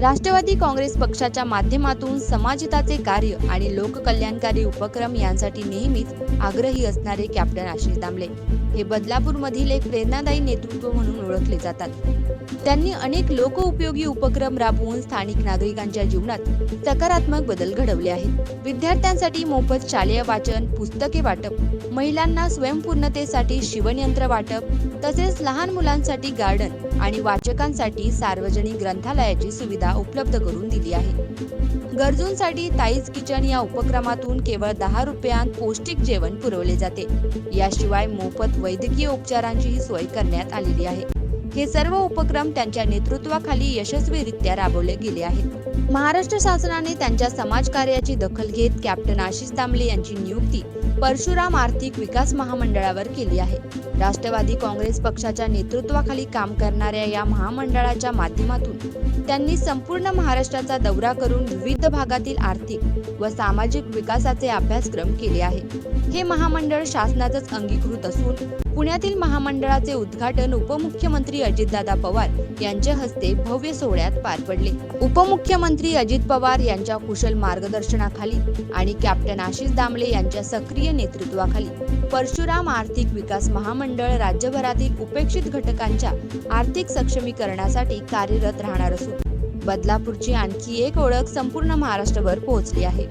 राष्ट्रवादी काँग्रेस पक्षाच्या माध्यमातून समाजहिताचे कार्य आणि लोककल्याणकारी उपक्रम यांसाठी नेहमीच आग्रही असणारे कॅप्टन आशिष दामले. हे बदलापूरमधील एक प्रेरणादायी नेतृत्व म्हणून ओळखले जातात. त्यांनी अनेक लोकउपयोगी उपक्रम राबवून स्थानिक नागरिकांच्या जीवनात सकारात्मक बदल घडवले आहेत. विद्यार्थ्यांसाठी मोफत शालेय वाचन पुस्तके वाटप महिलांना स्वयंपूर्णतेसाठी शिवणयंत्र वाटप तसेच लहान मुलांसाठी गार्डन आणि वाचकांसाठी सार्वजनिक ग्रंथालयाची सुविधा उपलब्ध करून दिली आहे. गरजूंसाठी ताईज किचन या उपक्रमातून केवळ दहा रुपयांत पौष्टिक जेवण पुरवले जाते. याशिवाय मोफत वैद्यकीय उपचारांचीही सोय करण्यात आलेली आहे. हे सर्व उपक्रम त्यांच्या नेतृत्वाखाली यशस्वीरित्या राबवले गेले आहेत. महाराष्ट्र शासनाने त्यांच्या समाजकार्याची दखल घेत कॅप्टन आशिष दामले यांची नियुक्ती परशुराम आर्थिक विकास महामंडळावर केली आहे. राष्ट्रवादी काँग्रेस पक्षाच्या नेतृत्वाखाली काम करणाऱ्या या महामंडळाच्या माध्यमातून त्यांनी संपूर्ण महाराष्ट्राचा दौरा करून विविध भागातील आर्थिक व सामाजिक विकासाचे अभ्यासक्रम केले आहे. हे महामंडळ शासनातच अंगीकृत असून पुण्यातील महामंडळाचे उद्घाटन उपमुख्यमंत्री उपमुख्यमंत्री अजितदादा पवार यांच्या हस्ते भव्य सोहळ्यात पार पडले. उपमुख्यमंत्री अजित पवार यांच्या कुशल मार्गदर्शनाखाली आणि कॅप्टन आशिष दामले यांच्या सक्रिय नेतृत्वाखाली परशुराम आर्थिक विकास महामंडळ राज्यभरातील उपेक्षित घटकांच्या आर्थिक सक्षमीकरणासाठी कार्यरत राहणार असून बदलापूरची आणखी एक ओळख संपूर्ण महाराष्ट्रभर पोहोचली आहे.